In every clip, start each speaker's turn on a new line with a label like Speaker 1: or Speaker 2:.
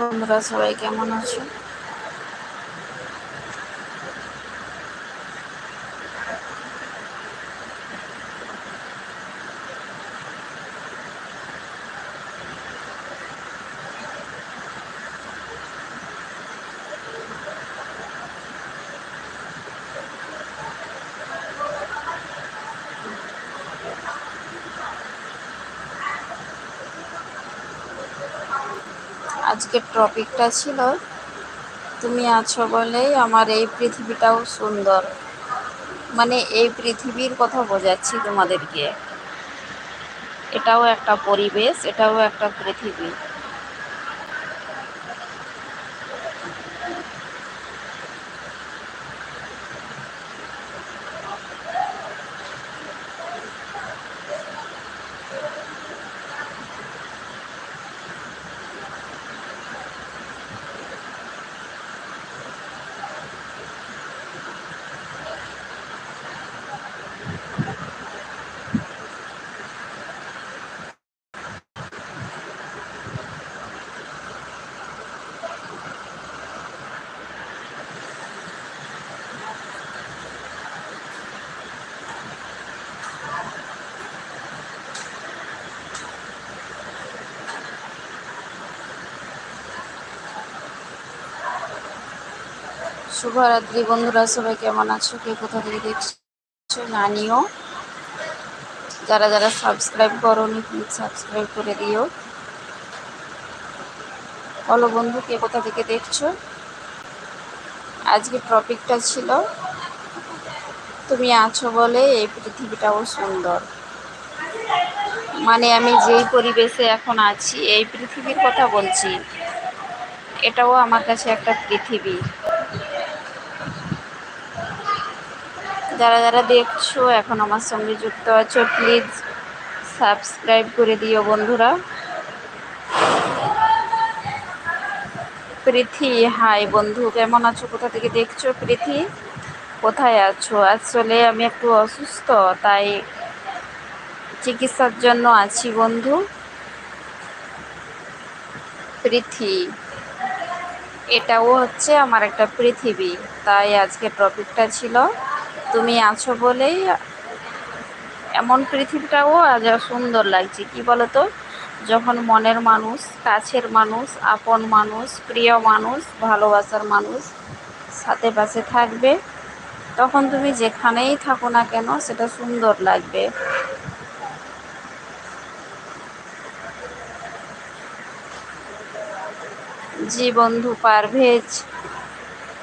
Speaker 1: বন্ধুরা সবাই কেমন আছো? আজকের টপিকটা ছিল, তুমি আছো বলেই আমার এই পৃথিবীটাও সুন্দর। মানে এই পৃথিবীর কথা বোঝাচ্ছি তোমাদেরকে। এটাও একটা পরিবেশ, এটাও একটা পৃথিবী। শুভরাত্রি বন্ধুরা, সবাই কেমন আছো? কে কোথা থেকে দেখছ? জানিও যারা যারা সাবস্ক্রাইব করোনি প্লিজ সাবস্ক্রাইব করে দিও। বলো বন্ধু, কে কোথা থেকে দেখছ? আজকে টপিকটা ছিল, তুমি আছো বলে এই পৃথিবীটাও সুন্দর। মানে আমি যেই পরিবেশে এখন আছি, এই পৃথিবীর কথা বলছি, এটাও আমার কাছে একটা পৃথিবী। যারা যারা দেখছ, এখন আমার সঙ্গে যুক্ত আছো প্লিজ সাবস্ক্রাইব করে দিও বন্ধুরা। প্রীথি হাই বন্ধু, কেমন আছো? কোথা থেকে দেখছ প্রীথি কোথায় আছো? আসলে আমি একটু অসুস্থ, তাই চিকিৎসার জন্য আছি বন্ধু। পৃথি এটাও হচ্ছে আমার একটা পৃথিবী, তাই আজকে টপিকটা ছিল তুমি আছো বলেই এমন পৃথিবীটাও আজ সুন্দর লাগছে। কি বলতো? যখন মনের মানুষ, কাছের মানুষ, আপন মানুষ, প্রিয় মানুষ, ভালোবাসার মানুষ সাথে পাশে থাকবে, তখন তুমি যেখানেই থাকো না কেন সেটা সুন্দর লাগবে। জি বন্ধু, পারভেজ।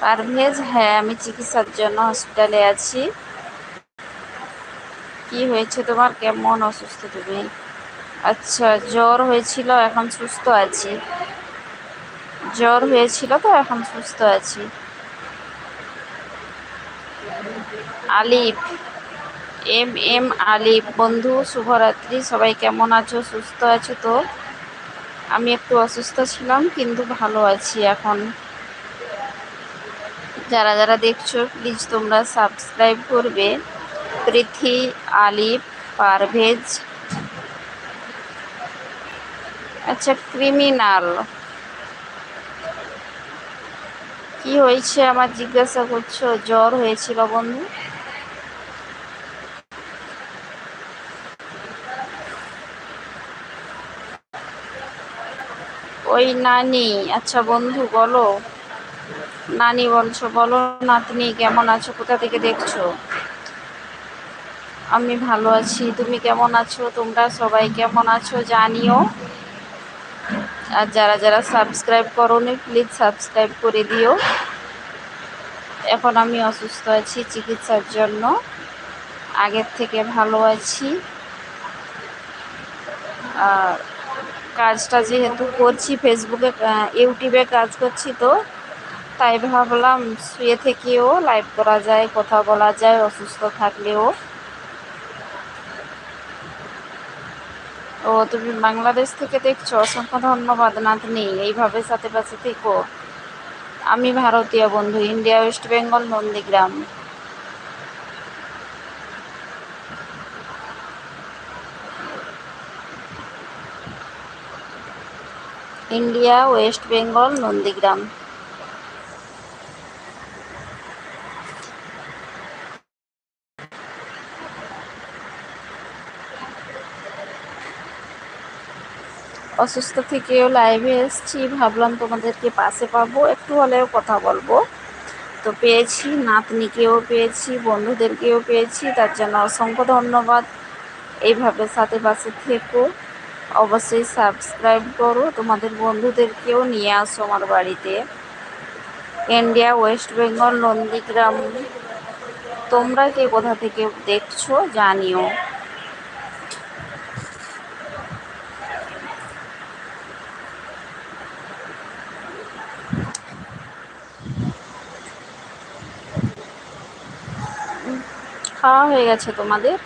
Speaker 1: পারভেজ হ্যাঁ আমি চিকিৎসার জন্য হসপিটালে আছি। কি হয়েছে তোমার? কেমন অসুস্থ তুমি? আচ্ছা জ্বর হয়েছিল, এখন সুস্থ আছি। জ্বর হয়েছিল তো, এখন সুস্থ আছি। আলিফ, এম এম আলিফ, বন্ধু, শুভরাত্রি, সবাই কেমন আছো? সুস্থ আছো তো? আমি একটু অসুস্থ ছিলাম, কিন্তু ভালো আছি এখন। যারা যারা দেখছ প্লিজ তোমরা সাবস্ক্রাইব করবে। পৃথি আলিফ, পারভেজ। আচ্ছা ক্রিমিনাল কি হয়েছে আমার জিজ্ঞাসা করছ? জ্বর হয়েছিল বন্ধু? ওই নানি আচ্ছা বন্ধু বলো। নানি বলছো, বলো নাতনি কেমন আছো, কোথা থেকে দেখছ? আমি ভালো আছি, তুমি কেমন আছো? তোমরা সবাই কেমন আছো জানিও। আর যারা যারা সাবস্ক্রাইব করোনি প্লিজ সাবস্ক্রাইব করে দিও। এখন আমি অসুস্থ আছি চিকিৎসার জন্য। আগের থেকে ভালো আছি। আর কাজটা যেহেতু করছি ফেসবুকে ইউটিউবে কাজ করছি তো তাই ভাবলাম শুয়ে থেকেও লাইভ করা যায়, কথা বলা যায়, অসুস্থ থাকলেও। ও, তুমি বাংলাদেশ থেকে দেখছ? অসংখ্য ধন্যবাদ, নাতনি। এইভাবে সাথে পাশে থেকো। আমি ভারতীয় বন্ধু, India, West Bengal, Nandigram. India, West Bengal, Nandigram. অসুস্থ থেকেও লাইভে এসেছি। ভাবলাম তোমাদেরকে পাশে পাবো, একটু হলেও কথা বলব। তো পেয়েছি, নাতনিকেও পেয়েছি, বন্ধুদেরকেও পেয়েছি, তার জন্য অসংখ্য ধন্যবাদ। এইভাবে সাথে পাশে থেকো। অবশ্যই সাবস্ক্রাইব করো। তোমাদের বন্ধুদেরকেও নিয়ে আসো আমার বাড়িতে। ইন্ডিয়া ওয়েস্ট বেঙ্গল নন্দীগ্রাম তোমরা কে কোথা থেকে দেখছ জানিও। খাওয়া হয়ে গেছে তোমাদের?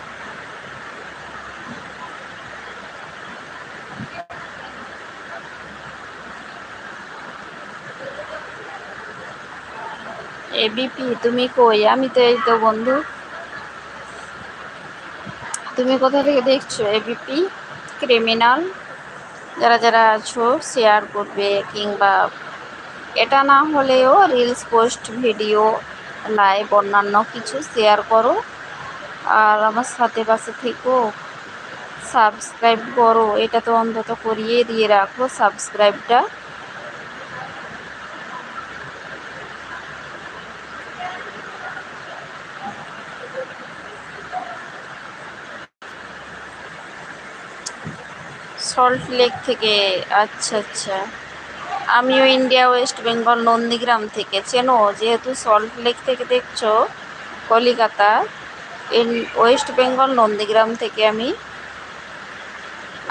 Speaker 1: এবিপি তুমি কই? আমি তো এই তো বন্ধু। তুমি কোথা থেকে দেখছ? ABP criminal? যারা যারা আছো শেয়ার করবে কিংবা এটা না হলেও রিলস পোস্ট ভিডিও লাইভ অন্যান্য কিছু শেয়ার করো। আর আমার সাথে পাশে থেকো। সাবস্ক্রাইব করো। এটা তো অন্তত করিয়ে দিয়ে রাখো সাবস্ক্রাইবটা। সল্ট লেক থেকে আচ্ছা আচ্ছা। আমিও ইন্ডিয়া, ওয়েস্ট বেঙ্গল, নন্দীগ্রাম থেকে। চেনো, যেহেতু সল্ট লেক থেকে দেখছ, কলিকাতা। ওয়েস্ট বেঙ্গল নন্দীগ্রাম থেকে আমি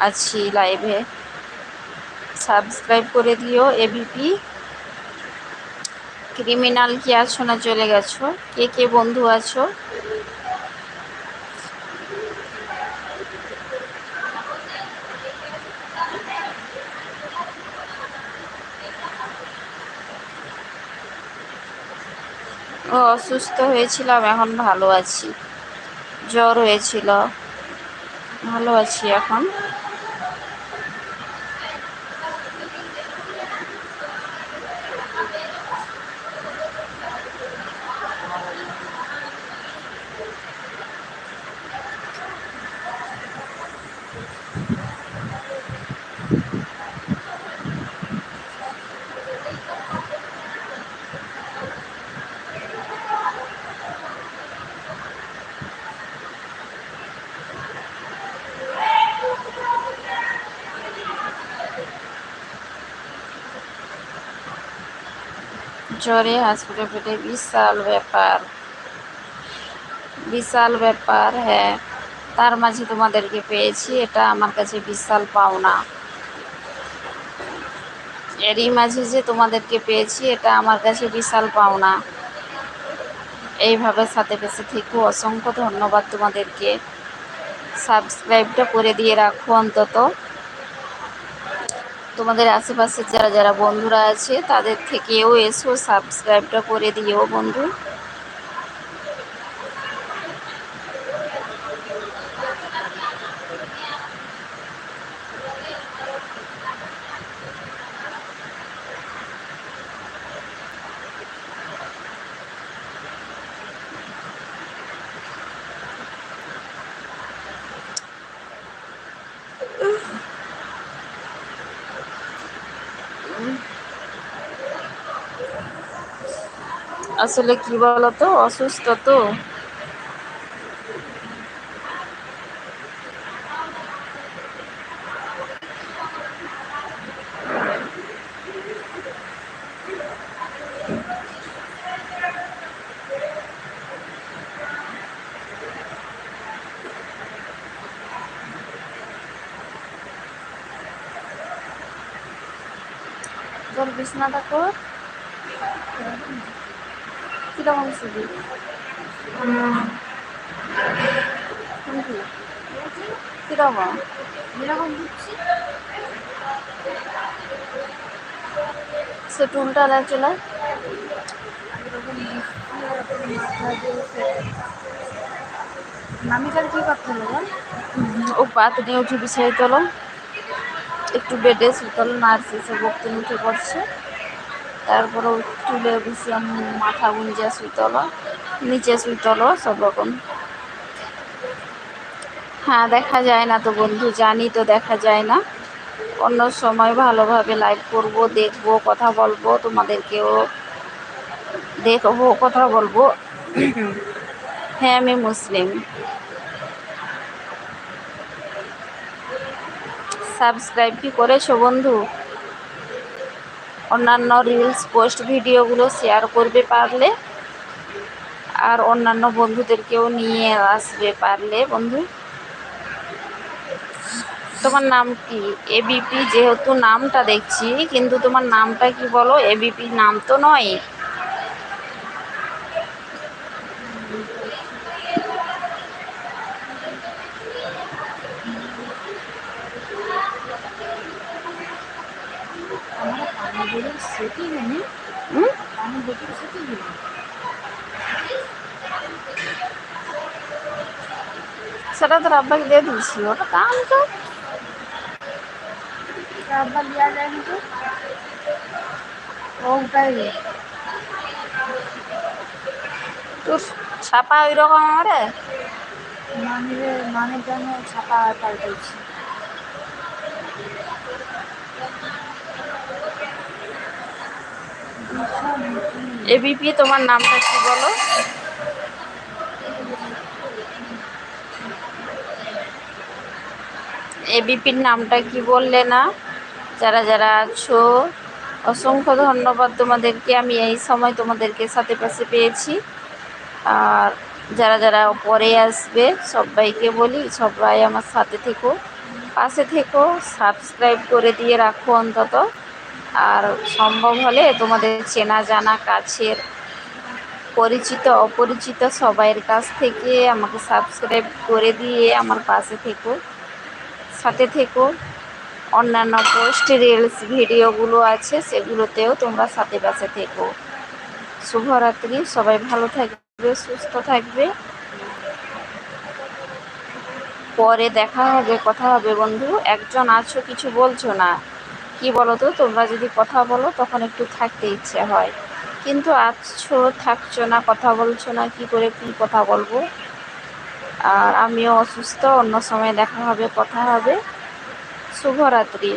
Speaker 1: আছি লাইভে সাবস্ক্রাইব করে দিও এবিপি ক্রিমিনাল কি আছো না চলে গেছো? কে কে বন্ধু আছো? অসুস্থ হয়েছিলাম, এখন ভালো আছি। জ্বর হয়েছিল। ভালো আছি এখন। জ্বরে হসপিটালে বিশাল ব্যাপার। বিশাল ব্যাপার হ্যাঁ। তার মাঝে তোমাদেরকে পেয়েছি, এটা আমার কাছে বিশাল পাওনা। এরই মাঝে যে তোমাদেরকে পেয়েছি, এটা আমার কাছে বিশাল পাওনা। এইভাবে সাথে পেছে থেকে। অসংখ্য ধন্যবাদ তোমাদেরকে। সাবস্ক্রাইবটা করে দিয়ে রাখো অন্তত। তোমাদের আশেপাশে যারা যারা বন্ধুরা আছে তাদের থেকেও এসো সাবস্ক্রাইবটা করে দিও বন্ধু। আসলে কি বলতো? অসুস্থ তো। তোর বিছনাটা কর। কীরকম দিচ্ছি সে টুলটা না চলে কি করতে ও পাত নিয়ে উঠে একটু বেডে সুতল নার্স এসে বকতে উঠে পড়ছে তারপরে তুলে বসিয়াম মাথা গুঞ্জা সুতল, নিচে সুতল, সব রকম। হ্যাঁ দেখা যায় না তো বন্ধু, জানি তো দেখা যায় না। অন্য সময় ভালোভাবে লাইভ করব, দেখব, কথা বলব, তোমাদেরকেও দেখব, কথা বলব। হ্যাঁ আমি মুসলিম। সাবস্ক্রাইব কি করেছ বন্ধু? অন্যান্য রিলস পোস্ট ভিডিওগুলো শেয়ার করবে পারলে। আর অন্যান্য বন্ধুদেরকেও নিয়ে আসবে পারলে, বন্ধু। তোমার নাম কি? এবিপি যেহেতু নামটা দেখছি, কিন্তু তোমার নামটা কি বলো? এবিপি নাম তো নয়। সেটা তোর আব্বাকে দিয়ে দিয়েছি ওটা কাম তো।
Speaker 2: আব্বা লিয়া যায় না তো ওটাই
Speaker 1: তোর ছাপা ওই রকম আমারে?
Speaker 2: মানের মানের জন্য ছাপা পাল্টাইছি
Speaker 1: এবিপি তোমার নামটা কি বলো? এবিপির নামটা কি বললে না? যারা যারা আছো, অসংখ্য ধন্যবাদ তোমাদেরকে। আমি এই সময় তোমাদেরকে সাথে পাশে পেয়েছি। আর যারা যারা পরে আসবে, সবাইকে বলি, সবাই আমার সাথে থেকো, পাশে থেকো, সাবস্ক্রাইব করে দিয়ে রাখো অন্তত। আর সম্ভব হলে তোমাদের চেনা জানা কাছের পরিচিত, অপরিচিত সবাইয়ের কাছ থেকে আমাকে সাবস্ক্রাইব করে দিয়ে আমার পাশে থেকো, সাথে থেকো। অন্যান্য পোস্ট রিলস ভিডিওগুলো আছে, সেগুলোতেও তোমরা সাথে পাশে থেকো। শুভরাত্রি, সবাই ভালো থাকবে, সুস্থ থাকবে। পরে দেখা হবে, কথা হবে বন্ধু। একজন আছো, কিছু বলছো না। কি বলো তো তোমরা যদি কথা বলো, তখন একটু থাকতে ইচ্ছে হয়। কিন্তু আছো থাকছো না, কথা বলছো না, কি করে কি কথা বলব? আর আমিও অসুস্থ, অন্য সময় দেখা হবে, কথা হবে। শুভরাত্রি।